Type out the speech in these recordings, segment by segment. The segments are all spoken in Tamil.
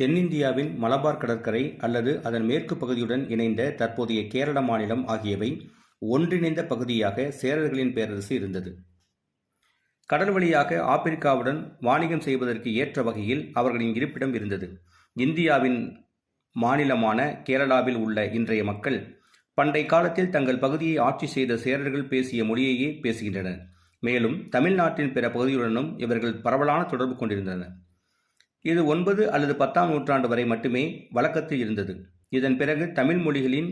தென்னிந்தியாவின் மலபார் கடற்கரை அல்லது அதன் மேற்கு பகுதியுடன் இணைந்த தற்போதைய கேரள மாநிலம் ஆகியவை ஒன்றிணைந்த பகுதியாக சேரர்களின் பேரரசு இருந்தது. கடல் வழியாக ஆப்பிரிக்காவுடன் வாணிகம் செய்வதற்கு ஏற்ற வகையில் அவர்களின் இருப்பிடம் இருந்தது. இந்தியாவின் மாநிலமான கேரளாவில் உள்ள இன்றைய மக்கள் பண்டை காலத்தில் தங்கள் பகுதியை ஆட்சி செய்த சேரர்கள் பேசிய மொழியையே பேசுகின்றனர். மேலும் தமிழ்நாட்டின் பிற பகுதிகளுடனும் இவர்கள் பரவலான தொடர்பு கொண்டிருந்தனர். இது ஒன்பது அல்லது பத்தாம் நூற்றாண்டு வரை மட்டுமே வழக்கத்தில் இருந்தது. இதன் பிறகு தமிழ் மொழிகளின்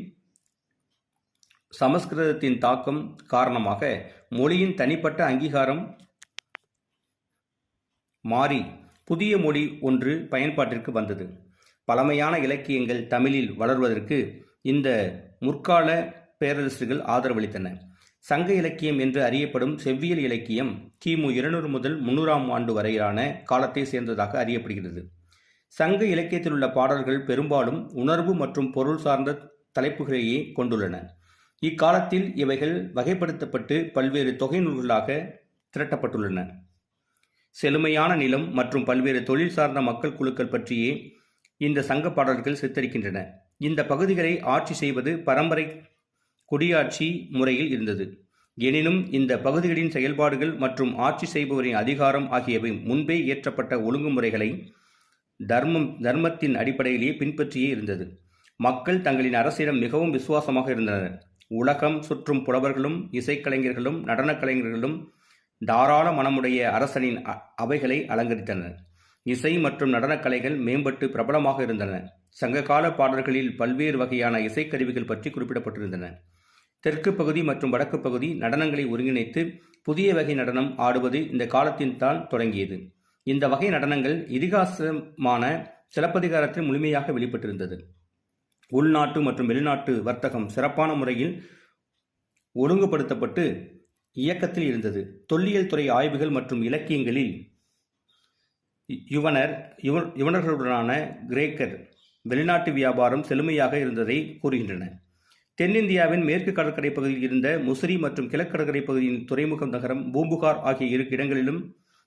சமஸ்கிருதத்தின் தாக்கம் காரணமாக மொழியின் தனிப்பட்ட அங்கீகாரம் மாறி புதிய மொழி ஒன்று பயன்பாட்டிற்கு வந்தது. பழமையான இலக்கியங்கள் தமிழில் வளர்வதற்கு இந்த முற்கால பேரரசுகள் ஆதரவளித்தன. சங்க இலக்கியம் என்று அறியப்படும் செவ்வியல் இலக்கியம் கிமு இருநூறு முதல் முன்னூறாம் ஆண்டு வரையிலான காலத்தை சேர்ந்ததாக அறியப்படுகிறது. சங்க இலக்கியத்தில் உள்ள பாடல்கள் பெரும்பாலும் உணர்வு மற்றும் பொருள் சார்ந்த தலைப்புகளையே கொண்டுள்ளன. இக்காலத்தில் இவைகள் வகைப்படுத்தப்பட்டு பல்வேறு தொகை நூல்களாக திரட்டப்பட்டுள்ளன. செழுமையான நிலம் மற்றும் பல்வேறு தொழில் சார்ந்த மக்கள் குழுக்கள் பற்றியே இந்த சங்க பாடல்கள் சித்தரிக்கின்றன. இந்த பகுதிகளை ஆட்சி செய்வது பரம்பரை குடியாட்சி முறையில் இருந்தது. எனினும் இந்த பகுதிகளின் செயல்பாடுகள் மற்றும் ஆட்சி செய்பவரின் அதிகாரம் ஆகியவை முன்பே இயற்றப்பட்ட ஒழுங்குமுறைகளை தர்மம் தர்மத்தின் அடிப்படையிலேயே பின்பற்றியே இருந்தது. மக்கள் தங்களின் அரசிடம் மிகவும் விசுவாசமாக இருந்தனர். உலகம் சுற்றும் புலவர்களும் இசைக்கலைஞர்களும் நடனக் கலைஞர்களும் தாராள மனமுடைய அரசனின் அ- அவைகளை அலங்கரித்தனர். இசை மற்றும் நடனக் கலைகள் மேம்பட்டு பிரபலமாக இருந்தன. சங்ககால பாடல்களில் பல்வேறு வகையான இசைக்கருவிகள் பற்றி குறிப்பிடப்பட்டிருந்தன. தெற்கு பகுதி மற்றும் வடக்கு பகுதி நடனங்களை ஒருங்கிணைத்து புதிய வகை நடனம் ஆடுவது இந்த காலத்தின் தான் தொடங்கியது. இந்த வகை நடனங்கள் இதிகாசமான சிலப்பதிகாரத்தில் முழுமையாக வெளிப்பட்டிருந்தது. உள்நாட்டு மற்றும் வெளிநாட்டு வர்த்தகம் சிறப்பான முறையில் ஒழுங்குபடுத்தப்பட்டு இயக்கத்தில் இருந்தது. தொல்லியல் துறை ஆய்வுகள் மற்றும் இலக்கியங்களில் யுவனர் யுவ- யுவனர்களுடனான கிரேக்கர் வெளிநாட்டு வியாபாரம் செழுமையாக இருந்ததை கூறுகின்றன. தென்னிந்தியாவின் மேற்கு கடற்கரை பகுதியில் இருந்த முசிறி மற்றும் கிழக்கடற்கரை பகுதியின் துறைமுகம் நகரம் பூம்புகார் ஆகிய இரு இடங்களிலும்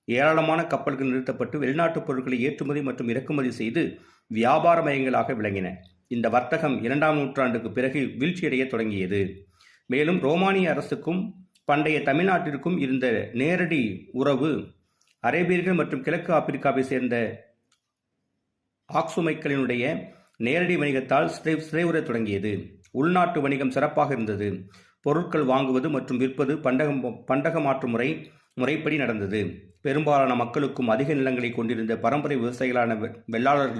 ஏராளமான கப்பல்கள் நிறுத்தப்பட்டு வெளிநாட்டுப் பொருட்களை ஏற்றுமதி மற்றும் இறக்குமதி செய்து வியாபார மையங்களாக விளங்கின. இந்த வர்த்தகம் இரண்டாம் நூற்றாண்டுக்கு பிறகு வீழ்ச்சியடைய தொடங்கியது. மேலும் ரோமானிய அரசுக்கும் பண்டைய தமிழ்நாட்டிற்கும் இருந்த நேரடி உறவு அரேபியர்கள் மற்றும் கிழக்கு ஆப்பிரிக்காவை சேர்ந்த ஆக்சுமைக்களினுடைய நேரடி வணிகத்தால் சிதை சிதைவுறத் தொடங்கியது. உள்நாட்டு வணிகம் சிறப்பாக இருந்தது. பொருட்கள் வாங்குவது மற்றும் விற்பது பண்டகம் பண்டக மாற்று முறை முறைப்படி நடந்தது. பெரும்பாலான மக்களுக்கும் அதிக நிலங்களை கொண்டிருந்த பரம்பரை விவசாயிகளான வெ- வெள்ளாளர்களுக்கு